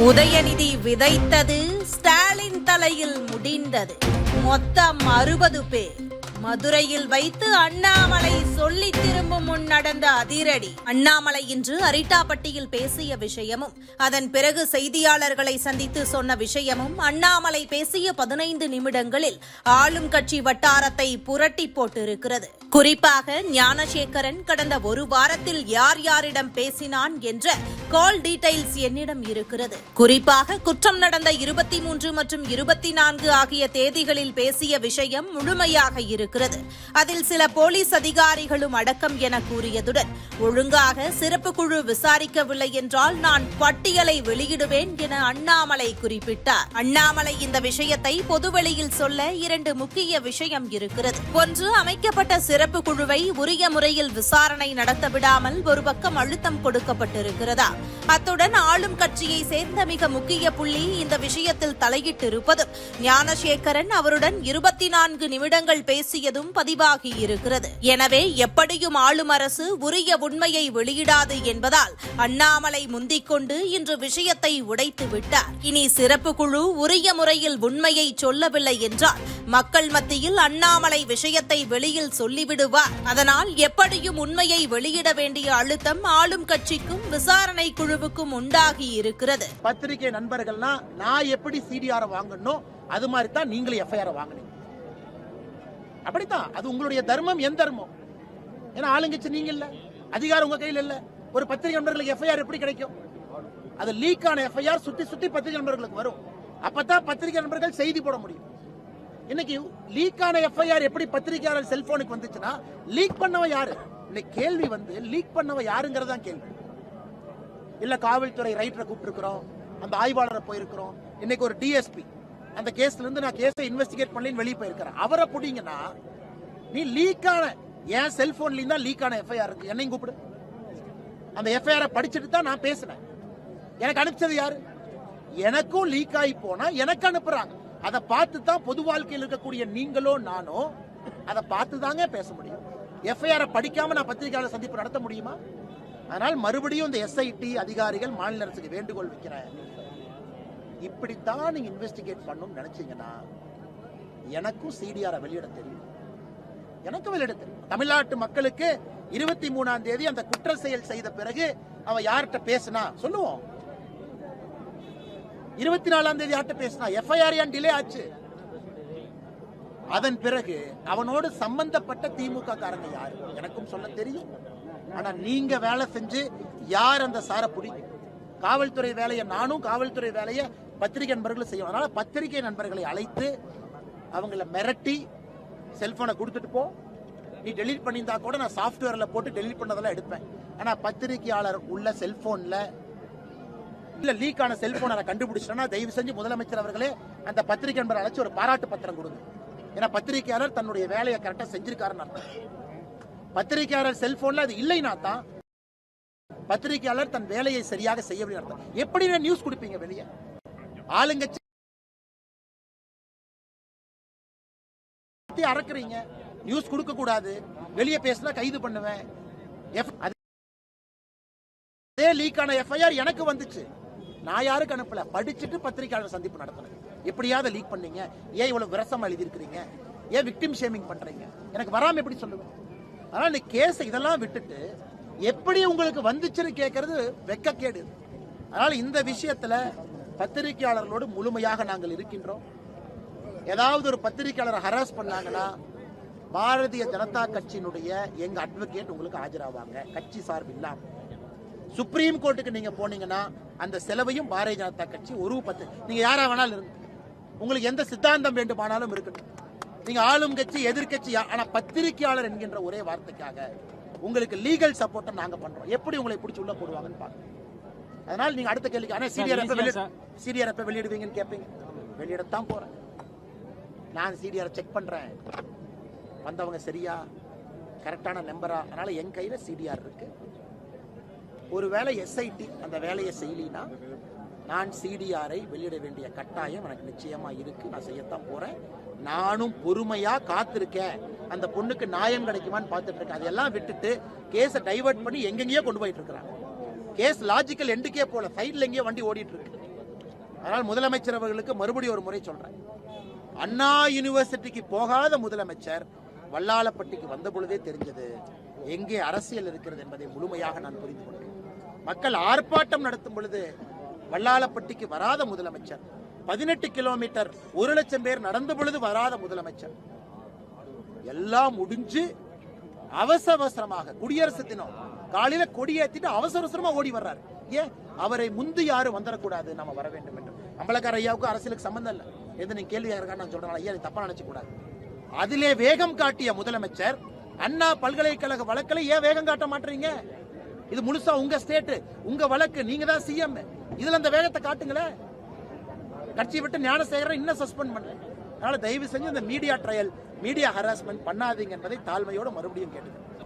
உதயநிதி விதைத்தது ஸ்டாலின் தலையில் முடிந்தது. மொத்தம் அறுபது பேர். மதுரையில் வைத்து அண்ணாமலை சொல்லி திரும்பும் முன் நடந்த அதிரடி. அண்ணாமலை இன்று அரிட்டாப்பட்டியில் பேசிய விஷயமும் அதன் பிறகு செய்தியாளர்களை சந்தித்து சொன்ன விஷயமும் அண்ணாமலை பேசிய பதினைந்து நிமிடங்களில் ஆளும் கட்சி வட்டாரத்தை புரட்டி போட்டிருக்கிறது. குறிப்பாக ஞானசேகரன் கடந்த ஒரு வாரத்தில் யார் யாரிடம் பேசினான் என்ற கால் டீடைல்ஸ் என்னிடம் இருக்கிறது. குறிப்பாக குற்றம் நடந்த இருபத்தி மூன்று மற்றும் இருபத்தி நான்கு ஆகிய தேதிகளில் பேசிய விஷயம் முழுமையாக இருக்கிறது. இருக்கிறது. அதில் சில போலீஸ் அதிகாரிகளும் அடக்கம் என கூறியதுடன் ஒழுங்காக சிறப்பு குழு விசாரிக்கவில்லை என்றால் நான் பட்டியலை வெளியிடுவேன் என அண்ணாமலை குறிப்பிட்டார். அண்ணாமலை இந்த விஷயத்தை பொதுவெளியில் சொல்ல இரண்டு முக்கிய விஷயம் இருக்கிறது. ஒன்று அமைக்கப்பட்ட சிறப்பு குழுவை உரிய முறையில் விசாரணை நடத்த விடாமல் ஒரு பக்கம் அழுத்தம் கொடுக்கப்பட்டிருக்கிறதா? அத்துடன் ஆளும் கட்சியை சேர்ந்த மிக முக்கிய புள்ளி இந்த விஷயத்தில் தலையிட்டிருப்பதும் ஞானசேகரன் அவருடன் இருபத்தி நான்கு நிமிடங்கள் பேசிய பேசியதும் பதிவாகி இருக்கிறது. எனவே எப்படியும் ஆளும் அரசு உரிய உண்மையை வெளியிடாது என்பதால் அண்ணாமலை முந்திக் கொண்டு இன்று விஷயத்தை உடைத்து விட்டார். இனி சிறப்பு குழு உரிய முறையில் உண்மையை சொல்லவில்லை என்றால் மக்கள் மத்தியில் அண்ணாமலை விஷயத்தை வெளியில் சொல்லிவிடுவார். அதனால் எப்படியும் உண்மையை வெளியிட வேண்டிய அழுத்தம் ஆளும் கட்சிக்கும் விசாரணை குழுவுக்கும் உண்டாகி இருக்கிறது. பத்திரிகை நண்பர்கள்னா நான் எப்படி சிடிஆர் வாங்கணும்? அது மாதிரி தான் நீங்களும் எஃப்ஐஆர் வாங்கினீங்க. அப்படித்தான். அது உங்களுடைய தர்மம் எந்த தர்மம். ஏன்னா ஆளுங்கட்சி நீங்க இல்ல அதிகாரம் உங்க கையில் இல்ல. ஒரு பத்திரிகை நண்பர்களுக்கு எஃப்ஐஆர் எப்படி கிடைக்கும்? அது லீக் ஆன எஃப்ஐஆர் சுத்தி சுத்தி பத்திரிகை நண்பர்களுக்கு வரும். அப்பதான் பத்திரிகை நண்பர்கள் செய்தி போட முடியும். இன்னைக்கு லீக் ஆன எஃப்ஐஆர் எப்படி பத்திரிகையாளர் செல்போனுக்கு வந்துச்சுன்னா லீக் பண்ணவன் யாரு? இன்னைக்கு கேள்வி வந்து லீக் பண்ணவன் யாருங்கிறது தான் கேள்வி. இல்ல காவல்துறை ரைட்டரை கூப்பிட்டுருக்கிறோம். அந்த ஆய்வாளரை போயிருக்கிறோம். இன்னைக்கு ஒரு டிஎஸ்பி அந்த கேஸ்ல இருந்து நான் கேஸை இன்வெஸ்டிகேட் பண்ணலன்னு வெளியே போயிருக்கிறேன். அவரை புடிங்கன்னா நீ லீக் ஆன என் செல்போன்லயும் தான் லீக் ஆன எஃப்ஐஆர் இருக்கு. என்னையும் கூப்பிடு. அந்த எஃப்ஐஆரை படிச்சுட்டு தான் நான் பேசினேன். எனக்கு அனுப்பிச்சது யாரு? எனக்கும் லீக் ஆகி போனா எனக்கு அனுப்புறாங்க. அதை பார்த்து தான் பொது வாழ்க்கையில் இருக்கக்கூடிய நீங்களோ நானோ அதை பார்த்து தாங்க பேச முடியும். எஃப்ஐஆரை படிக்காம நான் பத்திரிகையாளர் சந்திப்பு நடத்த முடியுமா? அதனால் மறுபடியும் இந்த எஸ்ஐடி அதிகாரிகள் மாநில அரசுக்கு வேண்டுகோள் வைக்கிறேன். இப்படித்தான் நீங்க இன்வெஸ்டிகேட் பண்ணணும்னு நினைச்சீங்கன்னா எனக்கும் சிடிஆரை வெளியிட தெரியும். எனக்கும் வெளியிட தெரியும். தமிழ்நாட்டு மக்களுக்கு இருபத்தி மூணாம் தேதி அந்த குற்ற செயல் செய்த பிறகு அவ யார்கிட்ட பேசினா? சொல்லுவோம். இருபத்தி நாலாம் தேதி யார்கிட்ட பேசினா? எஃப்ஐஆர் ஏன் டிலே ஆச்சு? அதன் பிறகு அவனோடு சம்பந்தப்பட்ட திமுக காரங்க யாரு? எனக்கும் சொல்ல தெரியும். ஆனா நீங்க வேலை செஞ்சு யார் அந்த சாரை பிடிக்கும் காவல்துறை வேலையை நானும் காவல்துறை வேலையை பத்திரிகை நண்பர்களும் செய்யும் அதனால பத்திரிகை நண்பர்களை அழைத்து அவங்கள மிரட்டி செல்போனை கொடுத்துட்டு போ. நீ டெலீட் பண்ணியிருந்தா கூட நான் சாஃப்ட்வேரில் போட்டு டெலீட் பண்ணதெல்லாம் எடுப்பேன். ஆனால் பத்திரிகையாளர் உள்ள செல்ஃபோனில் இல்லை லீக் ஆன செல்போனை நான் கண்டுபிடிச்சிட்டேன்னா தயவு செஞ்சு முதலமைச்சர் அவர்களே அந்த பத்திரிகை நண்பர் அழைச்சி ஒரு பாராட்டு பத்திரம் கொடுங்க. ஏன்னா பத்திரிகையாளர் தன்னுடைய வேலையை கரெக்டாக செஞ்சிருக்காருன்னு அர்த்தம். பத்திரிகையாளர் செல்ஃபோனில் அது இல்லைனா தான் பத்திரிகையாளர் தன் வேலையை சரியாக செய்யவில்லை அர்த்தம். எப்படி நியூஸ் கொடுப்பீங்க வெளியே? ஆளுங்கட்சி அறக்குறீங்க. நியூஸ் கொடுக்க கூடாது. வெளியே பேசினா கைது பண்ணுவேன். அதே லீக்கான எஃப்ஐஆர் எனக்கு வந்துச்சு. நான் யாருக்கு அனுப்பல? படிச்சுட்டு பத்திரிகையாளர் சந்திப்பு நடத்தினேன் எப்படியாவது லீக் பண்ணீங்க. ஏன் இவ்வளவு விரசமா எழுதியிருக்கிறீங்க? ஏன் விக்டிம் ஷேமிங் பண்றீங்க? எனக்கு வராம எப்படி சொல்லுவேன்? அதனால நீ கேஸ் இதெல்லாம் விட்டுட்டு எப்படி உங்களுக்கு வந்துச்சுன்னு கேட்கறது வெக்கக்கேடு. அதனால இந்த விஷயத்துல பத்திரிகையாளர்களோடு முழுமையாக நாங்கள் இருக்கின்றோம். ஏதாவது ஒரு பத்திரிகையாளரை ஹராஸ் பண்ணாங்கன்னா பாரதிய ஜனதா கட்சியினுடைய எங்க அட்வொகேட் உங்களுக்கு ஆஜராவாங்க. கட்சி சார்பு இல்லாம. சுப்ரீம் கோர்ட்டுக்கு நீங்க போனீங்கன்னா அந்த செலவையும் பாரதிய ஜனதா கட்சி ஒரு பத்து நீங்க யாரா வேணாலும் இருங்க உங்களுக்கு எந்த சித்தாந்தம் வேண்டுமானாலும் இருக்கட்டும். நீங்க ஆளும் கட்சி எதிர்க்கட்சி யா- ஆனா பத்திரிகையாளர் என்கின்ற ஒரே வார்த்தைக்காக உங்களுக்கு லீகல் சப்போர்ட்டை நாங்க பண்றோம். எப்படி உங்களை பிடிச்சி உள்ள போடுவாங்கன்னு பாருங்க. அதனால நீங்க அடுத்த கேள்விக்கு ஆனா சிடிஆர் எப்ப வெளியிட எப்ப வெளியிடுவீங்கன்னு கேட்பீங்க வெளியிடத்தான் போறேன். நான் சிடிஆர் செக் பண்றேன். வந்தவங்க சரியா கரெக்டான நம்பரா அதனால என் கையில சிடிஆர் இருக்கு. ஒருவேளை எஸ்ஐடி அந்த வேலையை செய்யலினா நான் சிடிஆரை வெளியிட வேண்டிய கட்டாயம் எனக்கு நிச்சயமா இருக்கு. நான் செய்யத்தான் போறேன். நானும் பொறுமையா காத்திருக்கேன். அந்த பொண்ணுக்கு நியாயம் கிடைக்குமான்னு பார்த்துட்டு இருக்கேன். அதெல்லாம் விட்டுட்டு கேஸை டைவர்ட் பண்ணி எங்கெங்கேயோ கொண்டு போயிட்டு இருக்கிறாங்க. கேஸ் லாஜிக்கல் எண்டுக்கே போல. சைட்ல எங்கேயோ வண்டி ஓடிட்டு இருக்கு அதனால் முதலமைச்சர் அவர்களுக்கு மறுபடியும் ஒரு முறை சொல்றேன். அண்ணா யூனிவர்சிட்டிக்கு போகாத முதலமைச்சர் வல்லாளப்பட்டிக்கு வந்த பொழுதே தெரிஞ்சது எங்கே அரசியல் இருக்கிறது என்பதை முழுமையாக நான் புரிந்து கொண்டேன். மக்கள் ஆர்ப்பாட்டம் நடத்தும் பொழுது வல்லாளப்பட்டிக்கு வராத முதலமைச்சர் பதினெட்டு கிலோமீட்டர் ஒரு லட்சம் பேர் நடந்த பொழுது வராத முதலமைச்சர். எல்லாம் முடிஞ்சு அவசர அவசரமாக குடியரசு தினம் காலையில கொடியேத்திட்டு அவசர அவசரமா ஓடி வர்றாரு. ஏன் அவரை முந்து யாரும் வந்துடக்கூடாது நம்ம வர வேண்டும் என்று. அம்பலக்கார ஐயாவுக்கு அரசியலுக்கு சம்பந்தம் இல்லை. எது நீங்க கேள்வி இருக்கான்னு நான் சொல்றேன். ஐயா நீ தப்பா நினைச்ச கூடாது அதிலே வேகம் காட்டிய முதலமைச்சர் அண்ணா பல்கலைக்கழக வழக்கில் ஏன் வேகம் காட்ட மாட்டீங்க? இது முழுசா உங்க ஸ்டேட் உங்க வழக்கு. நீங்க தான் சிஎம் இதுல அந்த வேகத்தை காட்டுங்களேன் கட்சியை விட்டு ஞானசேகரன் இன்னும் சஸ்பெண்ட் பண்றேன். அதனால தயவு செஞ்சு இந்த மீடியா ட்ரையல் மீடியா ஹராஸ்மெண்ட் பண்ணாதீங்க என்பதை தாழ்மையோட மறுபடியும் கேட்டுக்கிறேன்.